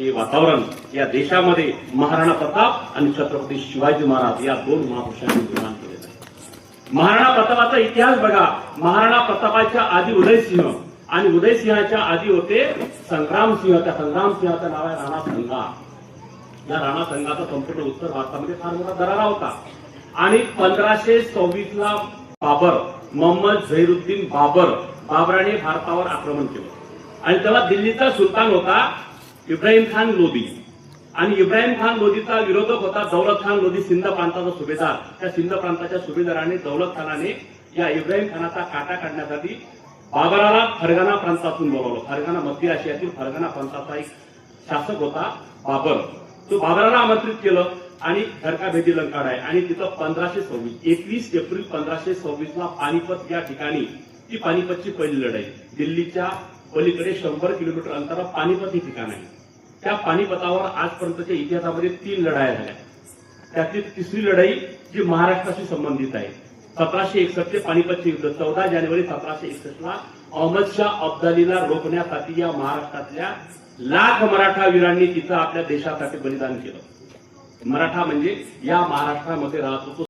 हे वातावरण या देशामध्ये महाराणा प्रताप आणि छत्रपती शिवाजी महाराज या दोन महापुरुषांनी निर्माण केलेलं आहे. महाराणा प्रतापाचा इतिहास बघा. महाराणा प्रतापाच्या आधी उदयसिंह आणि उदयसिंहाच्या आधी होते संग्रामसिंह. त्या संग्रामसिंहाचं नाव आहे राणा संघा. या राणा संघाचा संपूर्ण उत्तर भारतामध्ये फार मोठा दरारा होता. आणि पंधराशे सव्वीस ला बाबर मोहम्मद झैरुद्दीन बाबर बाबराने भारतावर आक्रमण केलं. आणि तेव्हा दिल्लीचा सुलतान होता. इब्राहिम खान लोधी. आणि इब्राहिम खान लोधीचा विरोधक होता दौलत खान लोधी सिंध प्रांताचा सुभेदार. त्या सिंध प्रांताच्या सुभेदाराने दौलत खानाने या इब्राहिम खानाचा काटा काढण्यासाठी बाबराला फरगाना प्रांतातून बोलावलं. फरगाना मध्य आशियातील फरगाना प्रांताचा एक शासक होता बाबर. तो बाबराला आमंत्रित केलं आणि घरका भेटी लंकाड आहे आणि तिथं पंधराशे सव्वीस एकवीस एप्रिल पंधराशे सव्वीस ला पानिपत या ठिकाणी ती पानिपतची पहिली लढाई. दिल्लीच्या पलीकडे शंभर किलोमीटर अंतरावर पानिपत हे ठिकाण आहे. त्या पानिपतावर आजपर्यंतच्या इतिहासामध्ये तीन लढाया झाल्या. त्यातली तिसरी लढाई जी महाराष्ट्राशी संबंधित आहे. सतराशे एकसष्ट ते पानिपतचे युद्ध चौदा जानेवारी सतराशे एकसष्ट ला अहमद शाह अब्दालीला रोखण्यासाठी या महाराष्ट्रातल्या लाख मराठा वीरांनी तिथं आपल्या देशासाठी बलिदान केलं. मराठा म्हणजे या महाराष्ट्रामध्ये राहत होतो.